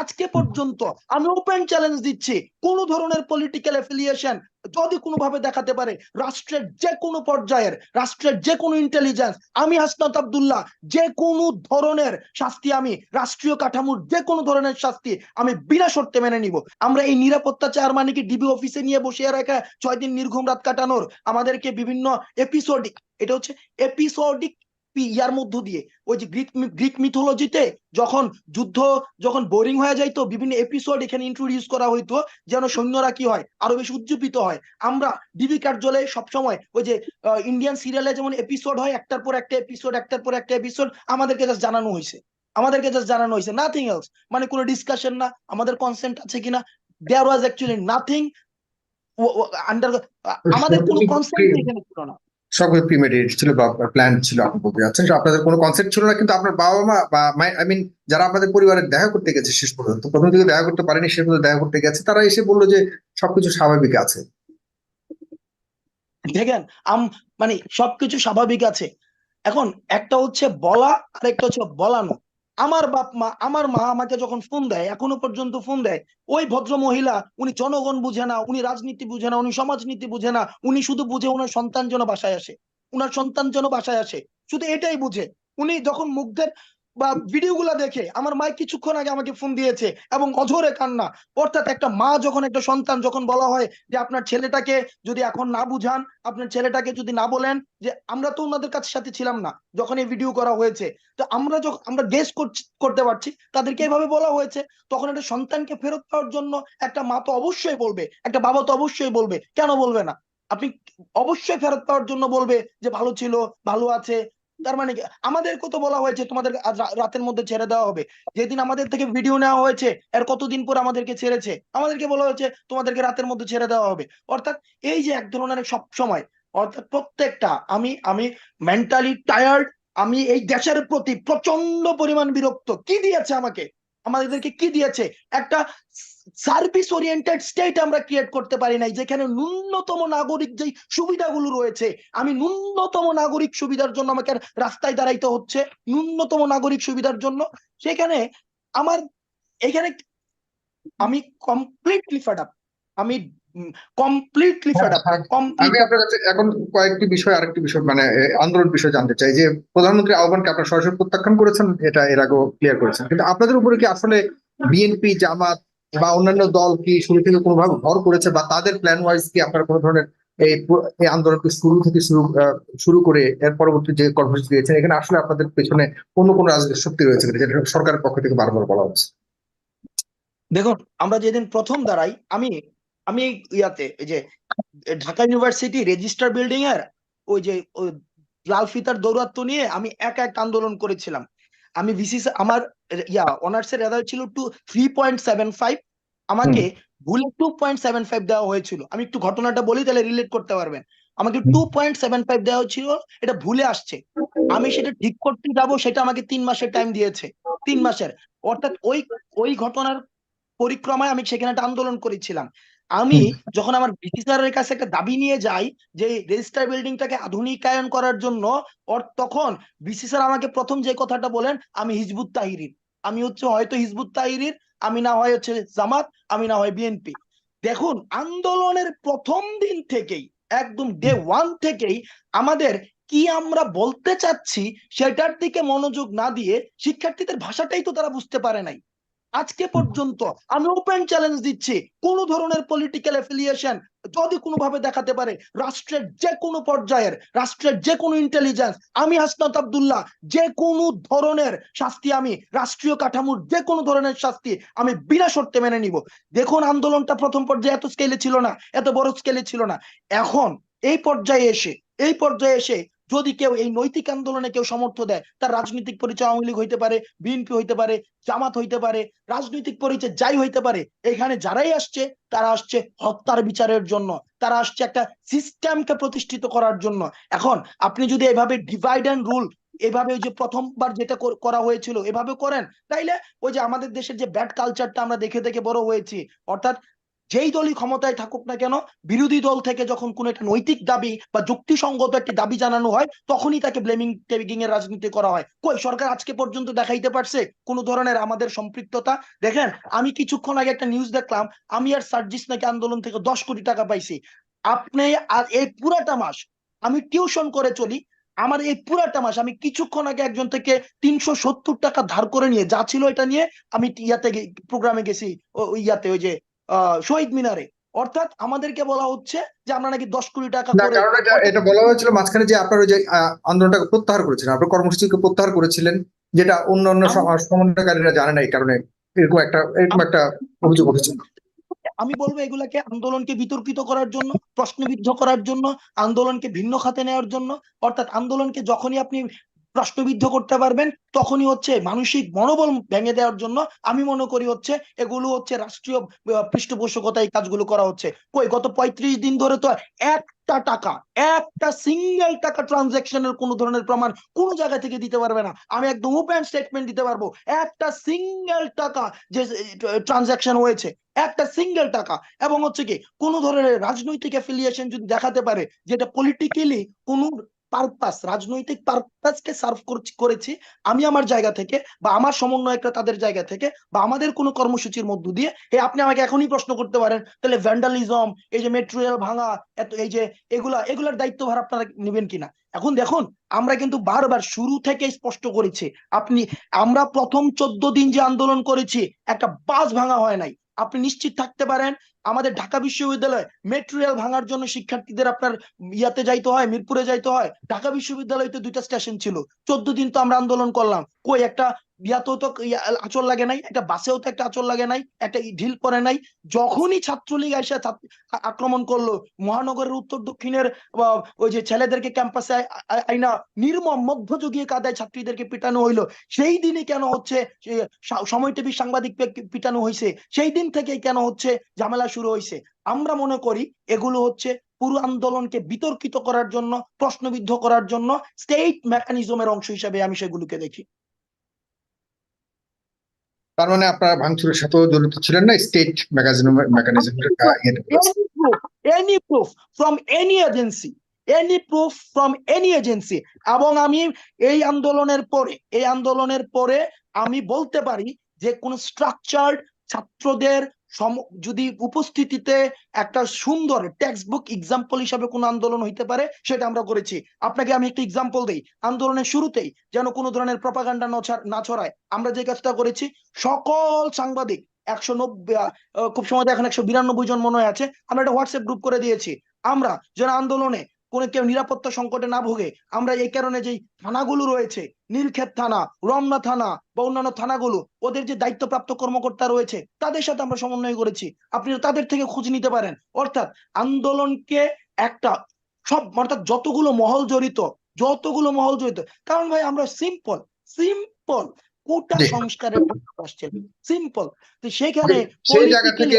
আজকে পর্যন্ত আমি ওপেন চ্যালেঞ্জ দিচ্ছি। কোন ধরনের পলিটিক্যাল অ্যাফিলিয়েশন যদি কোনোভাবে দেখাতে পারে, রাষ্ট্রের যে কোনো পর্যায়ের, রাষ্ট্রের যে কোনো ইন্টেলিজেন্স আমি হাসনাত আব্দুল্লাহ যে কোনো ধরনের শাস্তি আমি, রাষ্ট্রীয় কাঠামোর যে কোনো ধরনের শাস্তি আমি বিনা শর্তে মেনে নিব। আমরা এই নিরাপত্তা চেয়ারম্যানকে ডিবি অফিসে নিয়ে বসিয়ে রাখা ছয় দিন নির্ঘুম রাত কাটানোর, আমাদেরকে বিভিন্ন এপিসোডিক এটা হচ্ছে এপিসোডিক ইয়ার মধ্য দিয়ে। ওই যে গ্রিক গ্রিক মিথোলজিতে যখন যুদ্ধ যখন বোরিং হয়ে যাইতো বিভিন্ন এপিসোড এখানে ইন্ট্রোডিউস করা হইতো যেন সৈন্যরা কি হয় আরও বেশি উজ্জীবিত হয়। আমরা ডিবি কার্যালয়ে সবসময় ওই যে ইন্ডিয়ান সিরিয়ালে যেমন এপিসোড হয় একটার পর একটা এপিসোড একটার পর একটা এপিসোড আমাদেরকে জাস্ট জানানো হয়েছে আমাদেরকে জাস্ট জানানো হয়েছে নাথিং এলস মানে কোনো ডিসকাশন না আমাদের কনসেন্ট আছে কিনা there was actually nothing under আমাদের কোনো কনসেন্ট এখানে ছিল না। সব প্রিমেডিটেড ছিল বা প্ল্যান ছিল আপনি বলতে আপনাদের কোনো কনসেপ্ট ছিল না, কিন্তু আপনার বাবা মা বা আই মিন যারা আপনাদের পরিবারের দেখা করতে গেছে শেষ পর্যন্ত, প্রথম দিকে দেখা করতে পারেনি, শেষ পর্যন্ত দেখা করতে গেছে, তারা এসে বলল যে সবকিছু স্বাভাবিক আছে। দেখেন, আম মানে সবকিছু স্বাভাবিক আছে। এখন একটা হচ্ছে বলা আর একটা হচ্ছে বলানো। আমার বাপ মা, আমার মা আমাকে যখন ফোন দেয়, এখনও পর্যন্ত ফোন দেয়, ওই ভদ্র মহিলা, উনি জনগণ বুঝে না, উনি রাজনীতি বুঝে না, উনি সমাজনীতি বুঝে না, উনি শুধু বুঝে ওনার সন্তান যেন বাসায় আসে, উনার সন্তান যেন বাসায় আসে, শুধু এটাই বুঝে। উনি যখন মুগ্ধের বা ভিডিও গুলা দেখে আমার মা কিছুক্ষণ আগে আমাকে ফোন দিয়েছে এবং অঝরে কান্না। অর্থাৎ একটা মা যখন, একটা সন্তান যখন বলা হয় যে আপনার ছেলেটাকে যদি এখন না বুঝান, আপনার ছেলেটাকে যদি না বলেন যে আমরা তো ওনাদের কাছে সাথে ছিলাম না যখন এই ভিডিও করা হয়েছে। তো আমরা যখন আমরা গেস করতে পারছি, তাদেরকে এভাবে বলা হয়েছে। তখন একটা সন্তানকে ফেরত পাওয়ার জন্য একটা মা তো অবশ্যই বলবে, একটা বাবা তো অবশ্যই বলবে, কেন বলবে না? আপনি অবশ্যই ফেরত পাওয়ার জন্য বলবে যে ভালো ছিল, ভালো আছে তার মানে কি? আমাদেরকে তো বলা হয়েছে তোমাদের রাতের মধ্যে ছেড়ে দেওয়া হবে। যেদিন আমাদের থেকে ভিডিও নেওয়া হয়েছে, এর কতদিন পর আমাদেরকে ছেড়েছে? আমাদেরকে বলা হয়েছে তোমাদেরকে রাতের মধ্যে ছেড়ে দেওয়া হবে। অর্থাৎ এই যে এক ধরনের সব সময়, অর্থাৎ প্রত্যেকটা, আমি আমি মেন্টালি টায়ার্ড আমি এই দেশের প্রতি প্রচণ্ড পরিমাণ বিরক্ত। কি দিয়েছে আমাকে? আমাদেরকে কি দিয়েছে? একটা সার্ভিস ওরিয়েন্টেড স্টেট আমরা ক্রিয়েট করতে পারি নাই, যেখানে ন্যূনতম নাগরিক যেই সুবিধাগুলো রয়েছে, আমি ন্যূনতম নাগরিক সুবিধার জন্য আমাকে রাস্তায় দাঁড়াইতে হচ্ছে, ন্যূনতম নাগরিক সুবিধার জন্য। সেখানে আমার, এখানে আমি কমপ্লিটলি ফেড আপ আমি কমপ্লিটলি ফেড আপ আমি আপনার কাছে এখন কয়েকটি বিষয় আরেকটি বিষয় মানে আন্দোলন বিষয় জানতে চাই। যে প্রধানমন্ত্রী আহ্বানকে আপনার সরাসরি প্রত্যাখ্যান করেছেন এটা এর আগেও ক্লিয়ার করেছেন। কিন্তু আপনাদের উপরে কি আসলে বিএনপি জামাত বা অন্যান্য দল কি শুরু থেকে কোনোভাবে ভর করেছে বা তাদের প্ল্যান ওয়াইজ কি আপনারা কোনো ধরনের এই আন্দোলনকে শুরু থেকে শুরু শুরু করে এর পরবর্তী যে কর্মসূচি দিয়েছেন এখানে আসলে আপনাদের পেছনে অন্য কোনো রাজনৈতিক শক্তি রয়েছে যেটা সরকারের পক্ষ থেকে বারবার বলা হচ্ছে? দেখুন আমরা যেদিন প্রথম দাঁড়াই আমি আমি ইয়াতে এই যে ঢাকা ইউনিভার্সিটি রেজিস্টার বিল্ডিং এর ওই যে লাল ফিতার দৌরাত্ম নিয়ে আমি এক এক আন্দোলন করেছিলাম। আমি ভিসি আমার ইয়া অনার্স এর রেজাল্ট ছিল two three point seven five আমাকে ভুলে টু পয়েন্ট সেভেন ফাইভ দেওয়া হয়েছিল। আমি একটু ঘটনাটা বলি তাহলে রিলেট করতে পারবেন। আমাকে টু পয়েন্ট সেভেন ফাইভ দেওয়া হয়েছিল এটা ভুলে আসছে। আমি সেটা ঠিক করতে যাব সেটা আমাকে তিন মাসের টাইম দিয়েছে। তিন মাসের। অর্থাৎ ওই ওই ঘটনার পরিক্রমায় আমি সেখানে একটা আন্দোলন করেছিলাম। আমি যখন আমার ব্রিটিশ স্যারের কাছে একটা দাবি নিয়ে যাই যে রেজিস্টার বিল্ডিংটাকে আধুনিকায়ন করার জন্য, ওর তখন বিসি স্যার আমাকে প্রথম যে কথাটা বলেন, আমি হিজবুত তাহিরির। আমি হচ্ছে হয়তো হিজবুত তাহিরির, আমি না হয় হচ্ছে জামাত, আমি না হয় বিএনপি দেখুন, আন্দোলনের প্রথম দিন থেকেই, একদম ডে ওয়ান থেকেই আমাদের কি আমরা বলতে চাচ্ছি সেটার দিকে মনোযোগ না দিয়ে শিক্ষার্থীদের ভাষাটাই তো তারা বুঝতে পারে নাই। আজকে পর্যন্ত আমি ওপেন চ্যালেঞ্জ দিচ্ছি। কোন ধরনের পলিটিক্যাল অ্যাফিলিয়েশন যদি কোনোভাবে দেখাতে পারে, রাষ্ট্রের যে কোনো পর্যায়ের, রাষ্ট্রের যে কোনো ইন্টেলিজেন্স আমি হাসনাত আবদুল্লাহ যে কোনো ধরনের শাস্তি আমি, রাষ্ট্রীয় কাঠামোর যে কোনো ধরনের শাস্তি আমি বিনা শর্তে মেনে নিব। দেখুন, আন্দোলনটা প্রথম পর্যায়ে এত স্কেলে ছিল না, এত বড় স্কেলে ছিল না। এখন এই পর্যায়ে এসে, এই পর্যায়ে এসে যদি কেউ এই নৈতিক আন্দোলনে কেউ সমর্থ দেয়, তার রাজনৈতিক পরিচয় আওয়ামী লীগ হইতে পারে, বিএনপি হইতে পারে, জামাত হইতে পারে, রাজনৈতিক পরিচয় যাই হইতে পারে, এখানে যারাই আসছে, তারা আসছে হত্যার বিচারের জন্য, তারা আসছে একটা সিস্টেমকে প্রতিষ্ঠিত করার জন্য। এখন আপনি যদি এভাবে ডিভাইড অ্যান্ড রুল এভাবে ওই যে প্রথমবার যেটা করা হয়েছিল, এভাবে করেন, তাইলে ওই যে আমাদের দেশের যে ব্যাড কালচারটা আমরা দেখে দেখে বড় হয়েছি, অর্থাৎ যেই দলই ক্ষমতায় থাকুক না কেন, বিরোধী দল থেকে যখন কোনো একটা নৈতিক দাবি বা যুক্তিসঙ্গত একটি দাবি জানানো হয়, তখনই তাকে ব্লেমিং টেবিং এর রাজনীতি করা হয়। কই, সরকার আজকে পর্যন্ত দেখাইতে পারছে কোনো ধরনের আমাদের সম্পৃক্ততা? দেখেন, আমি কিছুক্ষণ আগে একটা নিউজ দেখলাম, আমি আর সার্জিস নাকি আন্দোলন থেকে দশ কোটি টাকা পাইছি। আপনি আর এই পুরাটা মাস আমি টিউশন করে চলি, আমার এই পুরাটা মাস আমি কিছুক্ষণ আগে একজন থেকে তিনশো সত্তর টাকা ধার করে নিয়ে, যা ছিল এটা নিয়ে আমি ইয়াতে প্রোগ্রামে গেছি ইয়াতে ওই যে শহীদ মিনারে। অর্থাৎ আমাদেরকে বলা হচ্ছে যে আমরা নাকি দশ কোটি টাকা এটা বলা হয়েছিল মাঝখানে যে আপনার ওই যে আন্দোলনটাকে প্রত্যাহার করেছিলেন আপনার কর্মসূচিকে প্রত্যাহার করেছিলেন যেটা অন্য অন্য সমন্বয়কারীরা জানে না এই কারণে এরকম একটা এরকম একটা অভিযোগ উঠেছিল আমি বলব এগুলাকে আন্দোলনকে বিতর্কিত করার জন্য প্রশ্নবিদ্ধ করার জন্য আন্দোলনকে ভিন্ন খাতে নেওয়ার জন্য অর্থাৎ আন্দোলনকে যখনই আপনি প্রশ্নবিদ্ধ করতে পারবেন, তখনই হচ্ছে মানসিক মনোবল ভেঙে দেওয়ার জন্য আমি মনে করি হচ্ছে এগুলো হচ্ছে রাষ্ট্রীয় পৃষ্ঠপোষকতা এই কাজগুলো করা হচ্ছে। কই, গত পঁয়ত্রিশ দিন ধরে তো একটা টাকা, একটা সিঙ্গেল টাকা কোনো ধরনের প্রমাণ জায়গা থেকে দিতে পারবে না। আমি একদম ওপেন স্টেটমেন্ট দিতে পারব, একটা সিঙ্গেল টাকা যে ট্রানজাকশন হয়েছে, একটা সিঙ্গেল টাকা। এবং হচ্ছে কি কোন ধরনের রাজনৈতিক অ্যাফিলিয়েশন যদি দেখাতে পারে, যেটা পলিটিক্যালি কোন পারপাস রাজনৈতিক পারপাসকে সার্ভ করেছি আমি আমার জায়গা থেকে বা আমার সমন্বয়করা তাদের জায়গা থেকে বা আমাদের কোনো কর্মসূচির মধ্য দিয়ে এই আপনি আমাকে এখনই প্রশ্ন করতে পারেন, তাহলে ভ্যান্ডালিজম এই যে মেটেরিয়াল ভাঙা, এত, এই যে এগুলা, এগুলার দায়িত্বভার আপনারা নেবেন কিনা? এখন দেখুন, আমরা কিন্তু বারবার শুরু থেকে স্পষ্ট করেছি, আপনি, আমরা প্রথম চোদ্দ দিন যে আন্দোলন করেছি, একটা বাস ভাঙা হয় নাই। আপনি নিশ্চিত থাকতে পারেন। আমাদের ঢাকা বিশ্ববিদ্যালয় মেটেরিয়াল ভাঙার জন্য শিক্ষার্থীদের আপনার ইয়াতে যাইতে হয়, মিরপুরে যাইতে হয়। ঢাকা বিশ্ববিদ্যালয়তে দুইটা স্টেশন ছিল। চোদ্দ দিন তো আমরা আন্দোলন করলাম। কই একটা ইয়াতেও তো আচল লাগে নাই, একটা বাসেও তো একটা আচল লাগে নাই, একটা ঢিল পরে নাই, যখনই ছাত্রলীগ এসে আক্রমণ করল, মহানগরের উত্তর দক্ষিণের ওই যে ছেলেদেরকে ক্যাম্পাসে আইনা নির্মম মধ্যযুগীয় কাদায় ছাত্রীদেরকে পিটানো হইল, সেই দিনই কেন হচ্ছে সময় টিভি সাংবাদিক পিটানো হয়েছে সেই দিন থেকে কেন হচ্ছে ঝামেলা শুরু হয়েছে আমরা মনে করি এগুলো হচ্ছে পুরো আন্দোলনকে বিতর্কিত করার জন্য, প্রশ্নবিদ্ধ করার জন্য স্টেট মেকানিজমের অংশ হিসেবে আমি সেগুলোকে দেখি। তার মানে আপনারা ভাঙচুরের সাথেও জড়িত ছিলেন না state magazine mechanism any proof from any agency any proof from any agency এবং আমি এই আন্দোলনের পরে এই আন্দোলনের পরে আমি বলতে পারি যে কোন স্ট্রাকচার্ড ছাত্রদের যদি উপস্থিতিতে একটা সুন্দর টেক্সট বুক এক্সাম্পল হিসাবে কোন আন্দোলন হইতে পারে, সেটা আমরা করেছি। আপনাকে আমি একটা এক্সাম্পল দিই। আন্দোলনের শুরুতেই যেন কোনো ধরনের প্রপাগান্ডা না ছড়ায়, আমরা যে কাজটা করেছি, সকল সাংবাদিক, একশো নব্বই খুব সময় এখন একশো বিরানব্বই জন মনে হয় আছে, আমরা একটা হোয়াটসঅ্যাপ গ্রুপ করে দিয়েছি। আমরা যেন আন্দোলনে কোনো কেউ নিরাপত্তা সংকটে না ভোগে আমরা এই কারণে যেই থানাগুলো রয়েছে নীলক্ষেত থানা রমনা থানা বা অন্যান্য থানাগুলো ওদের যে দায়িত্বপ্রাপ্ত কর্মকর্তা রয়েছে তাদের সাথে আমরা সমন্বয় করেছি। আপনি তাদের থেকে খোঁজ নিতে পারেন। অর্থাৎ আন্দোলনকে একটা সব অর্থাৎ যতগুলো মহল জড়িত যতগুলো মহল জড়িত কারণ ভাই আমরা সিম্পল সিম্পল কোটা সংস্কারের সিম্পল তো সেখানে সেই জায়গা থেকে